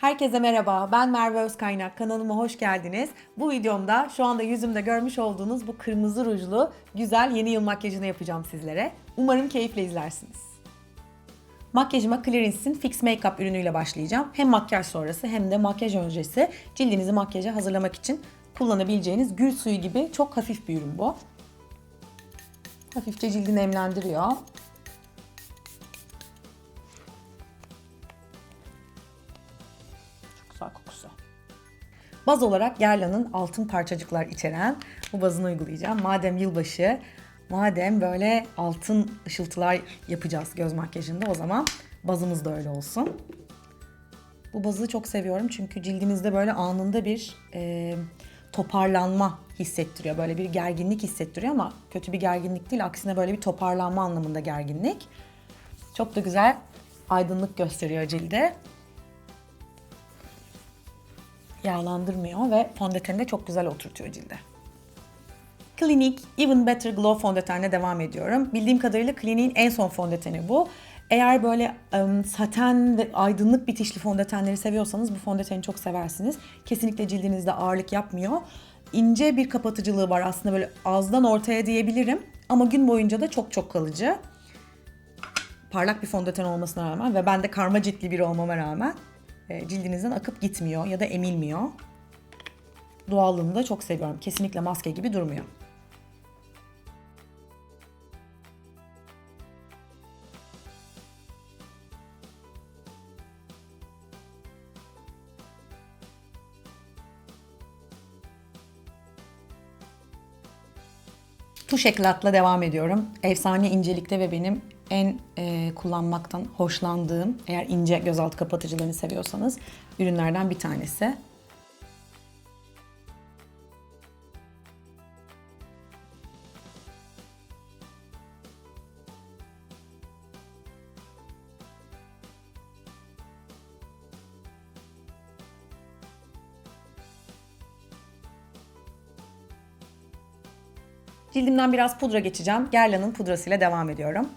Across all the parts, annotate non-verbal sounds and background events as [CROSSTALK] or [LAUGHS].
Herkese merhaba, ben Merve Özkaynak. Kanalıma hoş geldiniz. Bu videomda şu anda yüzümde görmüş olduğunuz bu kırmızı rujlu güzel yeni yıl makyajını yapacağım sizlere. Umarım keyifle izlersiniz. Makyajıma Clearance'in Fix Makeup ürünüyle başlayacağım. Hem makyaj sonrası hem de makyaj öncesi cildinizi makyaja hazırlamak için kullanabileceğiniz gül suyu gibi çok hafif bir ürün bu. Hafifçe cildi nemlendiriyor. Güzel kokusu. Baz olarak Gerla'nın altın parçacıklar içeren bu bazını uygulayacağım. Madem yılbaşı, madem böyle altın ışıltılar yapacağız göz makyajında o zaman bazımız da öyle olsun. Bu bazı çok seviyorum çünkü cildinizde böyle anında bir e, toparlanma hissettiriyor. Böyle bir gerginlik hissettiriyor ama kötü bir gerginlik değil. Aksine böyle bir toparlanma anlamında gerginlik. Çok da güzel aydınlık gösteriyor cilde. Yağlandırmıyor ve fondöteni de çok güzel oturtuyor cilde. Clinique Even Better Glow fondötenle devam ediyorum. Bildiğim kadarıyla Clinique'in en son fondöteni bu. Eğer böyle ım, saten ve aydınlık bitişli fondötenleri seviyorsanız bu fondöteni çok seversiniz. Kesinlikle cildinizde ağırlık yapmıyor. İnce bir kapatıcılığı var aslında böyle ağızdan ortaya diyebilirim. Ama gün boyunca da çok çok kalıcı. Parlak bir fondöten olmasına rağmen ve ben de karma ciltli biri olmama rağmen cildinizden akıp gitmiyor ya da emilmiyor. Doğallığını da çok seviyorum. Kesinlikle maske gibi durmuyor. Tuş eklatla devam ediyorum. Efsane incelikte ve benim en e, kullanmaktan hoşlandığım, eğer ince gözaltı kapatıcılarını seviyorsanız ürünlerden bir tanesi. Cildimden biraz pudra geçeceğim. Gerla'nın pudrasıyla devam ediyorum.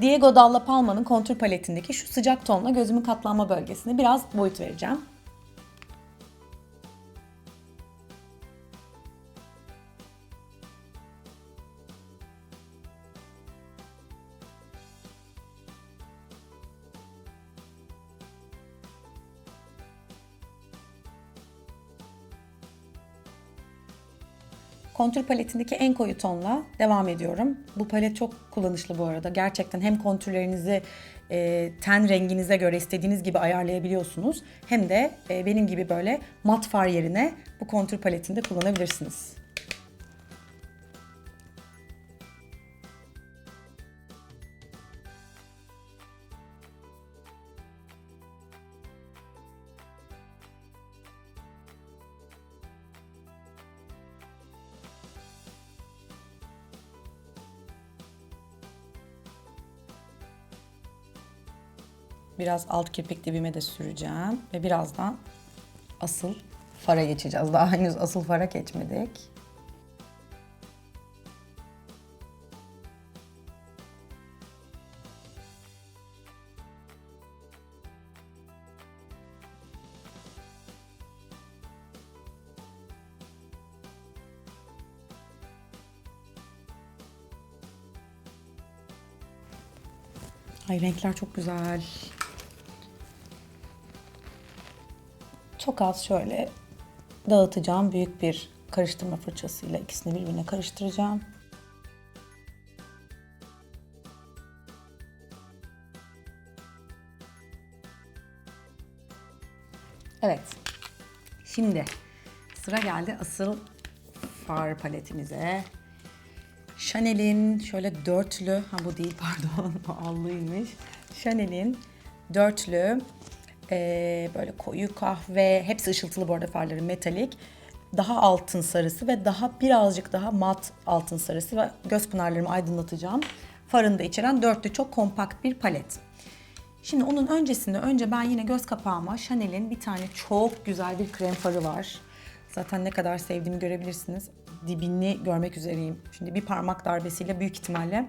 Diego Dalla Palma'nın kontür paletindeki şu sıcak tonla gözümün katlanma bölgesine biraz boyut vereceğim. Kontür paletindeki en koyu tonla devam ediyorum. Bu palet çok kullanışlı bu arada. Gerçekten hem kontürlerinizi e, ten renginize göre istediğiniz gibi ayarlayabiliyorsunuz. Hem de e, benim gibi böyle mat far yerine bu kontür paletinde kullanabilirsiniz. Biraz alt kirpik dibime de süreceğim ve birazdan asıl fara geçeceğiz. Daha henüz asıl fara geçmedik. Ay renkler çok güzel. Çok az şöyle dağıtacağım. Büyük bir karıştırma fırçasıyla ikisini birbirine karıştıracağım. Evet. Şimdi sıra geldi asıl far paletimize. Chanel'in şöyle dörtlü, ha bu değil pardon, [LAUGHS] allıymış. Chanel'in dörtlü, e, böyle koyu kahve, hepsi ışıltılı bu arada farları metalik. Daha altın sarısı ve daha birazcık daha mat altın sarısı ve göz pınarlarımı aydınlatacağım. Farını da içeren dörtlü çok kompakt bir palet. Şimdi onun öncesinde önce ben yine göz kapağıma Chanel'in bir tane çok güzel bir krem farı var. Zaten ne kadar sevdiğimi görebilirsiniz. Dibini görmek üzereyim. Şimdi bir parmak darbesiyle büyük ihtimalle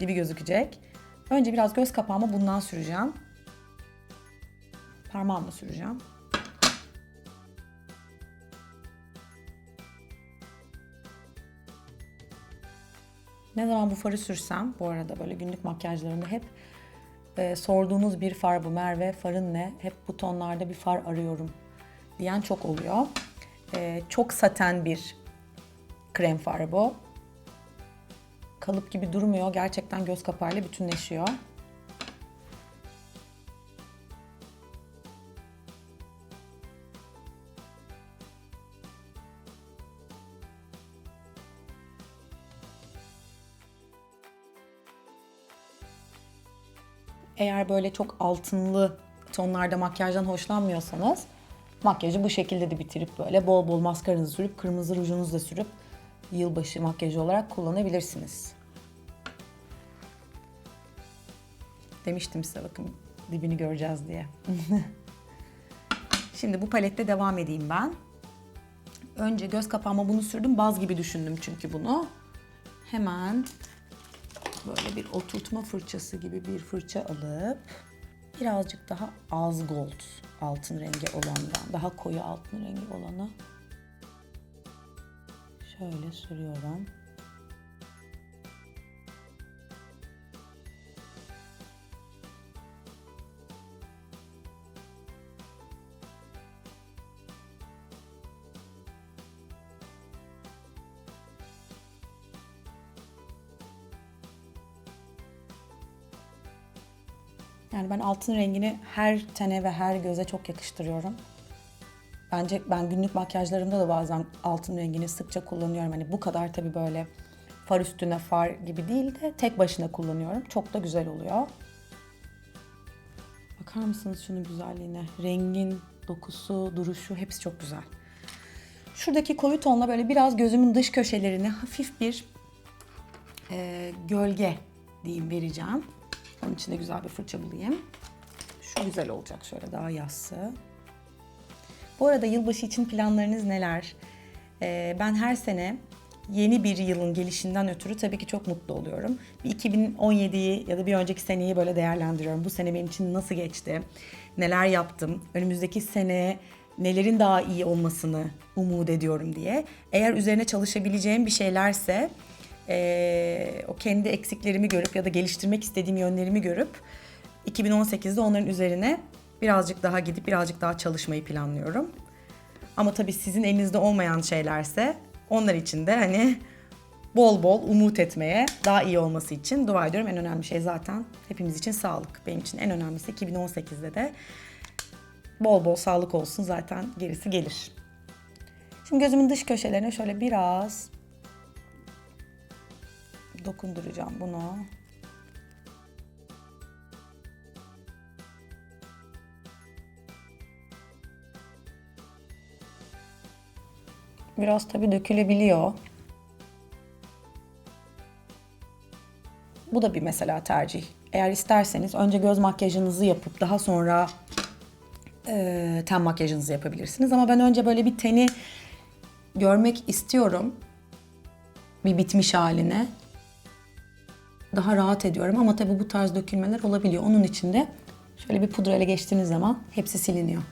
dibi gözükecek. Önce biraz göz kapağıma bundan süreceğim. Parmağımla süreceğim. Ne zaman bu farı sürsem, bu arada böyle günlük makyajlarımda hep e, sorduğunuz bir far bu Merve, farın ne? Hep bu tonlarda bir far arıyorum diyen çok oluyor. E, çok saten bir krem farı bu. Kalıp gibi durmuyor. Gerçekten göz kapağıyla bütünleşiyor. Eğer böyle çok altınlı tonlarda makyajdan hoşlanmıyorsanız makyajı bu şekilde de bitirip böyle bol bol maskaranızı sürüp kırmızı rujunuzu da sürüp yılbaşı makyajı olarak kullanabilirsiniz. Demiştim size bakın dibini göreceğiz diye. [LAUGHS] Şimdi bu palette devam edeyim ben. Önce göz kapağıma bunu sürdüm. Baz gibi düşündüm çünkü bunu. Hemen böyle bir oturtma fırçası gibi bir fırça alıp birazcık daha az gold altın rengi olandan, daha koyu altın rengi olanı şöyle sürüyorum. Yani ben altın rengini her tene ve her göze çok yakıştırıyorum. Bence ben günlük makyajlarımda da bazen altın rengini sıkça kullanıyorum. Hani bu kadar tabii böyle far üstüne far gibi değil de tek başına kullanıyorum. Çok da güzel oluyor. Bakar mısınız şunun güzelliğine? Rengin, dokusu, duruşu hepsi çok güzel. Şuradaki koyu tonla böyle biraz gözümün dış köşelerine hafif bir e, gölge diyeyim vereceğim. Onun için de güzel bir fırça bulayım. Şu güzel olacak şöyle daha yassı. Bu arada yılbaşı için planlarınız neler? Ee, ben her sene yeni bir yılın gelişinden ötürü tabii ki çok mutlu oluyorum. Bir 2017'yi ya da bir önceki seneyi böyle değerlendiriyorum. Bu sene benim için nasıl geçti? Neler yaptım? Önümüzdeki sene nelerin daha iyi olmasını umut ediyorum diye. Eğer üzerine çalışabileceğim bir şeylerse ee, o kendi eksiklerimi görüp ya da geliştirmek istediğim yönlerimi görüp 2018'de onların üzerine birazcık daha gidip birazcık daha çalışmayı planlıyorum. Ama tabii sizin elinizde olmayan şeylerse onlar için de hani bol bol umut etmeye, daha iyi olması için dua ediyorum. En önemli şey zaten hepimiz için sağlık. Benim için en önemlisi 2018'de de bol bol sağlık olsun zaten gerisi gelir. Şimdi gözümün dış köşelerine şöyle biraz dokunduracağım bunu. Biraz tabii dökülebiliyor. Bu da bir mesela tercih. Eğer isterseniz önce göz makyajınızı yapıp daha sonra e, ten makyajınızı yapabilirsiniz. Ama ben önce böyle bir teni görmek istiyorum. Bir bitmiş haline daha rahat ediyorum ama tabii bu tarz dökülmeler olabiliyor. Onun için de şöyle bir pudra ile geçtiğiniz zaman hepsi siliniyor.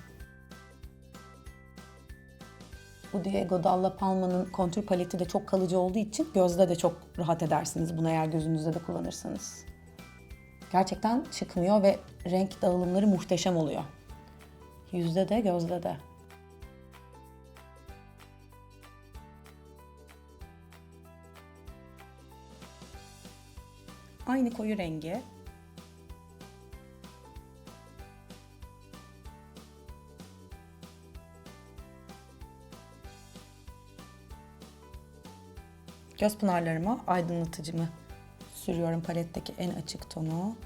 Bu Diego Dalla Palma'nın kontür paleti de çok kalıcı olduğu için gözde de çok rahat edersiniz bunu eğer gözünüzde de kullanırsanız. Gerçekten çıkmıyor ve renk dağılımları muhteşem oluyor. Yüzde de gözde de. Aynı koyu rengi. Göz pınarlarıma aydınlatıcımı sürüyorum paletteki en açık tonu.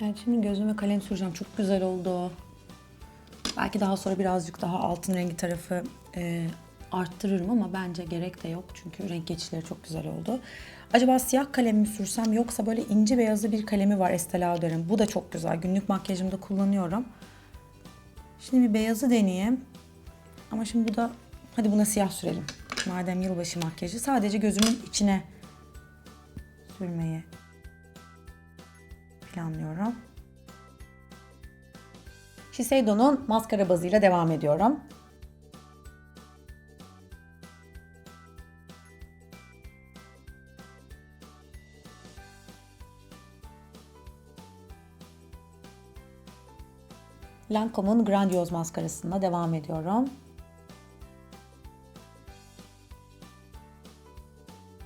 Evet şimdi gözüme kalem süreceğim. Çok güzel oldu. Belki daha sonra birazcık daha altın rengi tarafı e, arttırırım ama bence gerek de yok. Çünkü renk geçişleri çok güzel oldu. Acaba siyah kalem mi sürsem yoksa böyle ince beyazı bir kalemi var Estee Lauder'in. Bu da çok güzel. Günlük makyajımda kullanıyorum. Şimdi bir beyazı deneyeyim. Ama şimdi bu da hadi buna siyah sürelim. Madem yılbaşı makyajı sadece gözümün içine sürmeyi planlıyorum. Shiseido'nun maskara bazıyla devam ediyorum. Lancome'un Grandiose maskarasına devam ediyorum.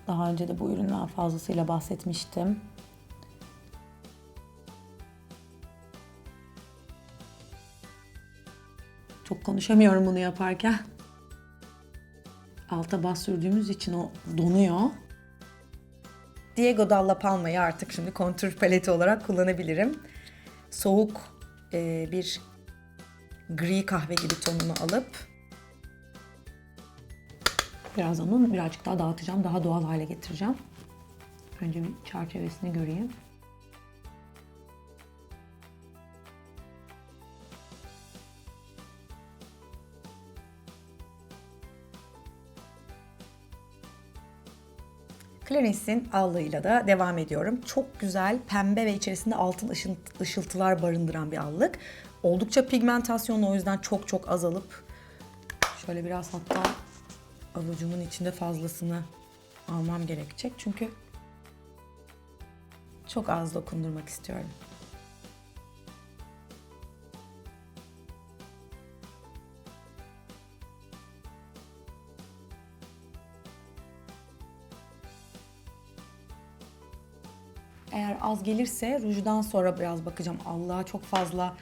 Daha önce de bu üründen fazlasıyla bahsetmiştim. Konuşamıyorum bunu yaparken. Alta bas sürdüğümüz için o donuyor. Diego Dalla Palma'yı artık şimdi kontür paleti olarak kullanabilirim. Soğuk e, bir gri kahve gibi tonunu alıp biraz onun birazcık daha dağıtacağım, daha doğal hale getireceğim. Önce bir çerçevesini göreyim. Clarice'in allığıyla da devam ediyorum. Çok güzel pembe ve içerisinde altın ışılt- ışıltılar barındıran bir allık. Oldukça pigmentasyonlu o yüzden çok çok azalıp şöyle biraz hatta avucumun içinde fazlasını almam gerekecek. Çünkü çok az dokundurmak istiyorum. Eğer az gelirse rujdan sonra biraz bakacağım. Allah'a çok fazla,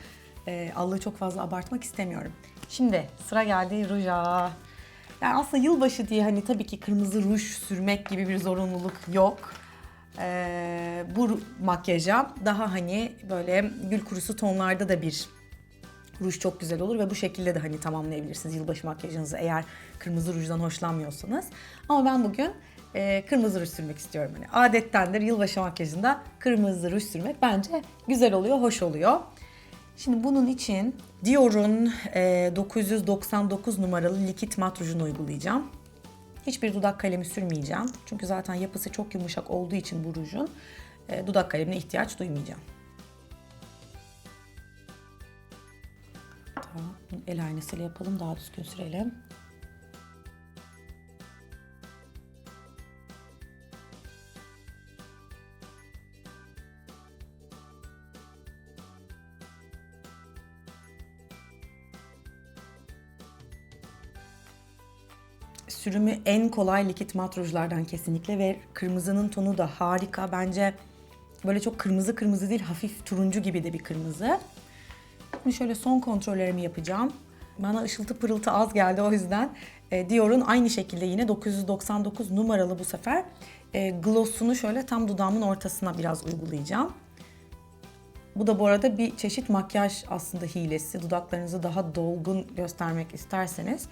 e, Allah'ı çok fazla abartmak istemiyorum. Şimdi sıra geldi ruja. Yani aslında yılbaşı diye hani tabii ki kırmızı ruj sürmek gibi bir zorunluluk yok. Ee, bu makyaja daha hani böyle gül kurusu tonlarda da bir ruj çok güzel olur ve bu şekilde de hani tamamlayabilirsiniz yılbaşı makyajınızı eğer kırmızı rujdan hoşlanmıyorsanız. Ama ben bugün e, kırmızı ruj sürmek istiyorum. Hani adettendir yılbaşı makyajında kırmızı ruj sürmek bence güzel oluyor, hoş oluyor. Şimdi bunun için Dior'un e, 999 numaralı likit mat rujunu uygulayacağım. Hiçbir dudak kalemi sürmeyeceğim. Çünkü zaten yapısı çok yumuşak olduğu için bu rujun e, dudak kalemine ihtiyaç duymayacağım. Tamam. El aynasıyla yapalım. Daha düzgün sürelim. Sürümü en kolay likit mat rujlardan kesinlikle ve kırmızının tonu da harika. Bence böyle çok kırmızı kırmızı değil, hafif turuncu gibi de bir kırmızı. Şimdi şöyle son kontrollerimi yapacağım. Bana ışıltı pırıltı az geldi o yüzden e, Dior'un aynı şekilde yine 999 numaralı bu sefer e, gloss'unu şöyle tam dudağımın ortasına biraz uygulayacağım. Bu da bu arada bir çeşit makyaj aslında hilesi. Dudaklarınızı daha dolgun göstermek isterseniz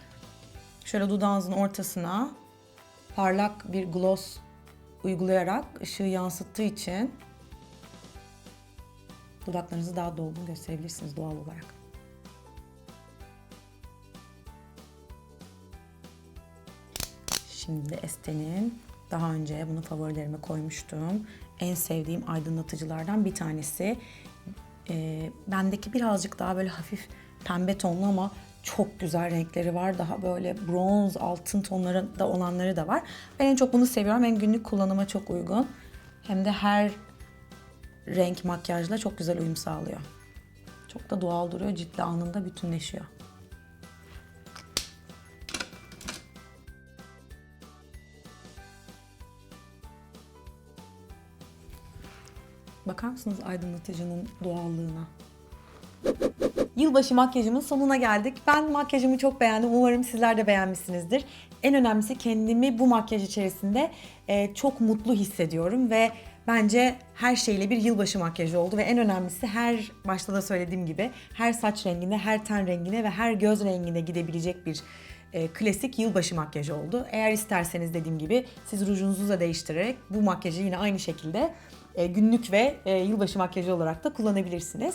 şöyle dudağınızın ortasına parlak bir gloss uygulayarak ışığı yansıttığı için dudaklarınızı daha dolgun gösterebilirsiniz doğal olarak. Şimdi Este'nin daha önce bunu favorilerime koymuştum. En sevdiğim aydınlatıcılardan bir tanesi. Ee, bendeki birazcık daha böyle hafif pembe tonlu ama çok güzel renkleri var. Daha böyle bronz, altın tonları da olanları da var. Ben en çok bunu seviyorum. Hem günlük kullanıma çok uygun. Hem de her renk makyajla çok güzel uyum sağlıyor. Çok da doğal duruyor. Ciltle anında bütünleşiyor. Bakar mısınız aydınlatıcının doğallığına? Yılbaşı makyajımın sonuna geldik. Ben makyajımı çok beğendim. Umarım sizler de beğenmişsinizdir. En önemlisi kendimi bu makyaj içerisinde e, çok mutlu hissediyorum ve bence her şeyle bir yılbaşı makyajı oldu ve en önemlisi her başta da söylediğim gibi her saç rengine, her ten rengine ve her göz rengine gidebilecek bir e, klasik yılbaşı makyajı oldu. Eğer isterseniz dediğim gibi siz rujunuzu da değiştirerek bu makyajı yine aynı şekilde e, günlük ve e, yılbaşı makyajı olarak da kullanabilirsiniz.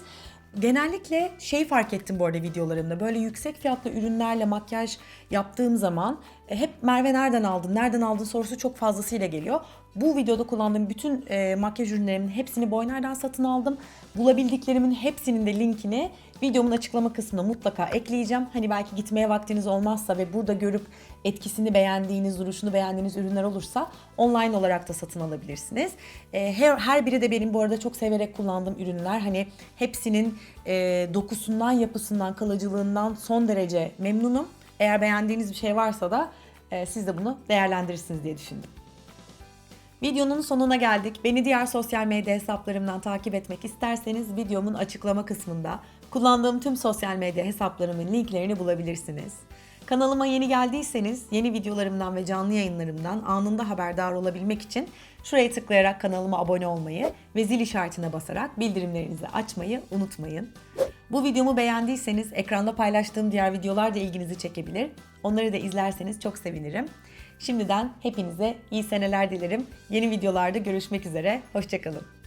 Genellikle şey fark ettim bu arada videolarımda. Böyle yüksek fiyatlı ürünlerle makyaj yaptığım zaman hep Merve nereden aldın, nereden aldın sorusu çok fazlasıyla geliyor. Bu videoda kullandığım bütün e, makyaj ürünlerimin hepsini Boyner'den satın aldım. Bulabildiklerimin hepsinin de linkini videomun açıklama kısmına mutlaka ekleyeceğim. Hani belki gitmeye vaktiniz olmazsa ve burada görüp etkisini beğendiğiniz, duruşunu beğendiğiniz ürünler olursa online olarak da satın alabilirsiniz. E, her, her biri de benim bu arada çok severek kullandığım ürünler. Hani hepsinin e, dokusundan, yapısından, kalıcılığından son derece memnunum. Eğer beğendiğiniz bir şey varsa da e, siz de bunu değerlendirirsiniz diye düşündüm. Videonun sonuna geldik. Beni diğer sosyal medya hesaplarımdan takip etmek isterseniz videomun açıklama kısmında kullandığım tüm sosyal medya hesaplarımın linklerini bulabilirsiniz. Kanalıma yeni geldiyseniz yeni videolarımdan ve canlı yayınlarımdan anında haberdar olabilmek için şuraya tıklayarak kanalıma abone olmayı ve zil işaretine basarak bildirimlerinizi açmayı unutmayın. Bu videomu beğendiyseniz ekranda paylaştığım diğer videolar da ilginizi çekebilir. Onları da izlerseniz çok sevinirim. Şimdiden hepinize iyi seneler dilerim. Yeni videolarda görüşmek üzere. Hoşçakalın.